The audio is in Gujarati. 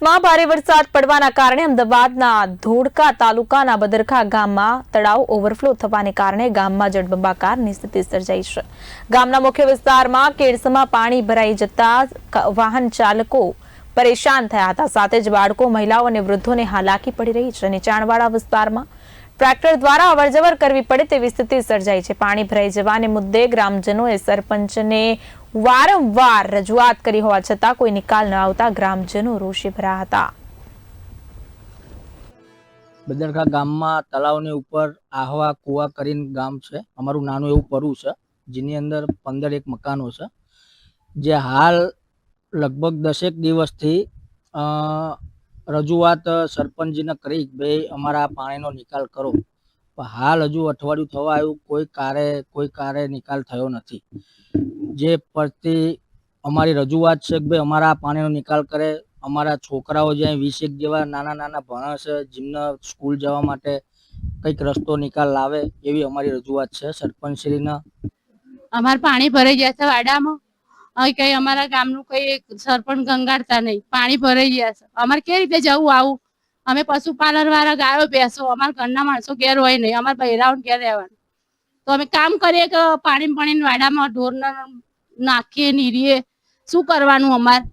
ઉપરવાસમાં ભારે વરસાદ પડવાના કારણે અમદાવાદના ધોળકા તાલુકાના બદરખા ગામમાં તળાવ ઓવરફ્લો થવાને કારણે ગામમાં જળબંબાકારની સ્થિતિ સર્જાઈ છે. ગામના મુખ્ય વિસ્તારમાં કેડસમાં પાણી ભરાઈ જતા વાહન ચાલકો પરેશાન થયા હતા. સાથે જ બાળકો, મહિલાઓ અને વૃદ્ધોને હાલાકી પડી રહી છે નીચાણવાળા વિસ્તારમાં ટ્રેક્ટર દ્વારા અવરજવર કરવી પડે તેવી સ્થિતિ સર્જાઈ છે. પાણી ભરાઈ જવાને મુદ્દે ગ્રામજનોએ સરપંચને વારંવાર રજૂઆત કરી હોવા છતાં કોઈ નિકાલ ન આવતા ગ્રામજનો રોષે ભરાયા હતા. બદરખા ગામમાં તળાવની ઉપર આહવા કુવા કરીને ગામ છે. અમારું નાનું એવું પરુ છે, જેની અંદર પંદર એક મકાનો છે. જે હાલ લગભગ દસેક દિવસથી રજૂઆત સરપંચજીને કરી ભાઈ, અમારા પાણીનો નિકાલ કરો. હાલ હજુ અઠવાડિયું થવા આવ્યું, કોઈ કારે કોઈ કારે નિકાલ થયો નથી. જે પરથી અમારી રજૂઆત છે કે, ભાઈ, અમારા પાણીનો નિકાલ કરે. અમારા છોકરાઓ જે અહીં વીસેક જેવા નાના નાના ભણે છે જેમને સ્કૂલ જવા માટે કંઈક રસ્તો નિકાલ લાવે, એવી અમારી રજૂઆત છે. સરપંચશ્રીના અમારે પાણી ભરાઈ ગયા છે વાડામાં. હવે કઈ અમારા ગામનું કઈ સરપંચ ગંગાડતા નહીં. પાણી ભરાઈ ગયા છે. અમારે કેવી રીતે જવું આવું? અમે પશુપાલન વાળા ગાયો બેસો. અમારા ઘરના માણસો ઘેર હોય નહીં. અમારે બહેરાውን ઘેર રહેવાનું. તો અમે કામ કરીએ કે પાણી પાણી વાડામાં ઢોર નાખીએ, નીરીએ. શું કરવાનું અમારે?